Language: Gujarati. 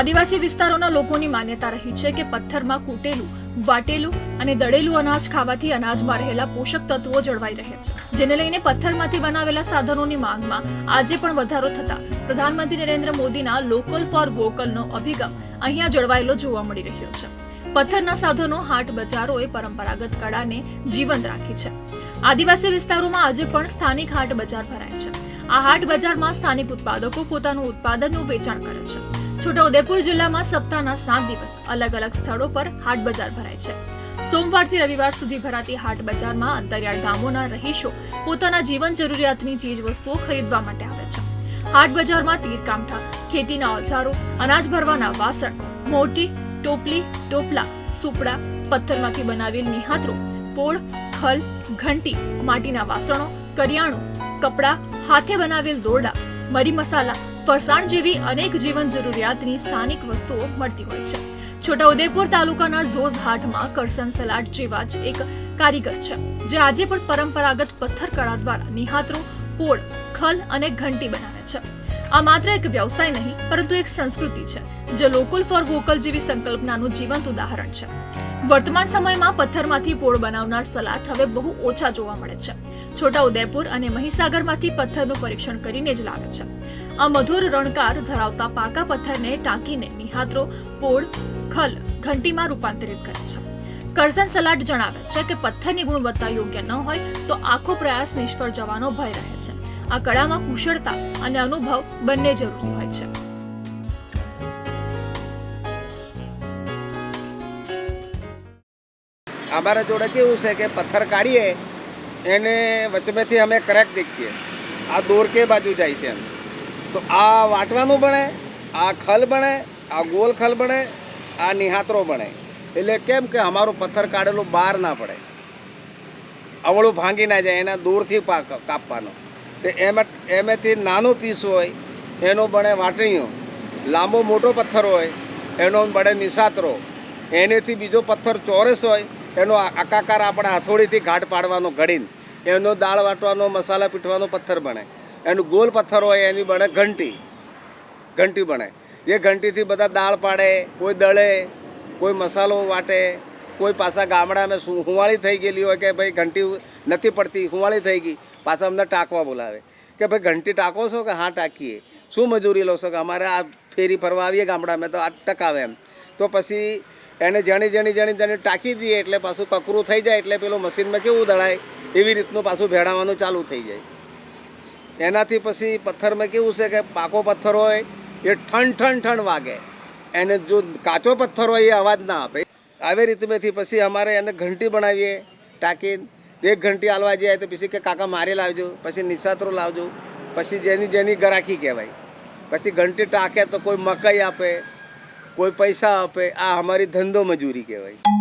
આદિવાસી વિસ્તારોના લોકોની માન્યતા રહી છે કે પથ્થરમાં કૂટેલું, વાટેલું અને દળેલું અનાજ ખાવાથી અનાજમાં રહેલા પોષક તત્વો જળવાઈ રહે છે. જેને લઈને પથ્થરમાંથી બનાવેલા સાધનોની માંગમાં આજે પણ વધારો થતા પ્રધાનમંત્રી નરેન્દ્ર મોદીના લોકલ ફોર વોકલનો અભિગમ અહીંયા જળવાયેલો જોવા મળી રહ્યો છે. પથ્થરના સાધનો હાટ બજારોએ પરંપરાગત કળાને જીવંત રાખી છે. આદિવાસી વિસ્તારોમાં આજે પણ સ્થાનિક હાટ બજાર ભરાય છે. આ હાટ બજારમાં સ્થાનિક ઉત્પાદકો પોતાનું ઉત્પાદનનું વેચાણ કરે છે. છોટાઉદેપુર જિલ્લામાં સપ્તાહના સાત દિવસ અલગ અલગ સ્થળો પર હાટ બજાર ભરાય છે. સોમવારથી રવિવાર સુધી ભરાતી હાટ બજારમાં અંતરિયાળ ગામોના રહીશો પોતાના જીવન જરૂરિયાતની ચીજ વસ્તુઓ ખરીદવા માટે આવે છે. હાટ બજારમાં તીર કામઠા ખેતીના ઓજારો, અનાજ ભરવાના વાસણ, મોટી, ટોપલી, ટોપલા, સુપડા, પથ્થરમાંથી બનાવેલ નિહાતરો પોળ, ખલ, ઘંટી, માટીના વાસણો, કરિયાણું, કપડાં, હાથે બનાવેલ દોરડા, મરી મસાલા ફરસાણ જેવી અનેક જીવન જરૂરિયાતની સ્થાનિક વસ્તુઓ મળતી હોય છે. છોટાઉદેપુર તાલુકાના ઝોઝ હાટમાં કરસન સલાડ જેવા જ એક કારીગર છે, જે આજે પણ પરંપરાગત પથ્થર કળા દ્વારા નિહાતરો પોળ, ખલ અને ઘંટી બનાવે છે. આ માત્ર એક વ્યવસાય નહીં, પરંતુ એક સંસ્કૃતિ છે, જે લોકલ ફોર વોકલ જેવી સંકલ્પનાનું જીવંત ઉદાહરણ છે. વર્તમાન સમયમાં પથ્થરમાંથી પોળ બનાવનાર સલાટ હવે બહુ ઓછા જોવા મળે છે. છોટા ઉદયપુર અને મહીસાગરમાંથી પથ્થરનું પરીક્ષણ કરીને જ લાવે છે. આ મધુર રણકાર ધરાવતા પાકા પથ્થરને ટાંકીને નિહાત્રો પોળ, ખલ, ઘંટીમાં રૂપાંતરિત કરે છે. કરઝન સલાટ જણાવે છે કે પથ્થરની ગુણવત્તા યોગ્ય ન હોય તો આખો પ્રયાસ નિષ્ફળ જવાનો ભય રહે છે. આ કળામાં કુશળતા અને અનુભવ બંને જરૂરી હોય છે. અમારા જોડે કેવું છે કે પથ્થર કાઢીએ, એને વચમેથી અમે કરેક દેખીએ. આ દોર કે બાજુ જાય છે એમ. તો આ વાટવાનું બને, આ ખલ બને, આ ગોલ ખલ બને, આ નિહાતરો બને. એટલે કેમ કે અમારું પથ્થર કાઢેલું બહાર ના પડે. અવળું ભાંગી ના જાય, એના દૂરથી પાક કાપવાનો. તો એમાં એમાંથી નાનો પીસ હોય, એનો બને વાટણીઓ. લાંબો મોટો પથ્થર હોય, એનો બને નિશાતરો. એનેથી બીજો પથ્થર ચોરસ હોય, એનો આકાકાર આપણે હથોડીથી ઘાટ પાડવાનો ઘડીને. એનો દાળ વાટવાનો, મસાલા પીટવાનો પથ્થર બને. એનું ગોલ પથ્થર હોય, એની બને ઘંટી. ઘંટી બને. એ ઘંટીથી બધા દાળ પાડે, કોઈ દળે, કોઈ મસાલો વાટે કોઈ પાછા ગામડામાં શું હુંવાળી થઈ ગયેલી હોય કે ભાઈ ઘંટી નથી પડતી, હુંવાળી થઈ ગઈ, પાછા અમને ટાંકવા બોલાવે. કે ભાઈ ઘંટી ટાંકો છો કે હા ટાંકીએ? શું મજૂરી લો છો કે અમારે આ ફેરી ફરવા આવીએ ગામડામાં તો આ ટકાવે એમ. તો પછી એને જણી જણી જણી જણી ટાંકી દઈએ એટલે પાછું કકરું થઈ જાય એટલે પેલું મશીનમાં કેવું દળાય એવી રીતનું પાછું ભેળાવાનું ચાલુ થઈ જાય. એનાથી પછી પથ્થરમાં કેવું છે કે પાકો પથ્થર હોય એ ઠણ ઠણ ઠણ વાગે. એને જો કાચો પથ્થર હોય એ અવાજ ના આપે. આવી રીતમેથી પછી અમારે એને ઘંટી બનાવીએ ટાંકી એક ઘંટી હાલવા જાય તો પછી કે કાકા મારે લાવજો, પછી નિશાતરો લાવજો, પછી જેની જેની ગરાકી કહેવાય. પછી ઘંટી ટાંકે તો કોઈ મકાઈ આપે, કોઈ પૈસા આપે, આ અમારી ધંધો મજૂરી કહેવાય.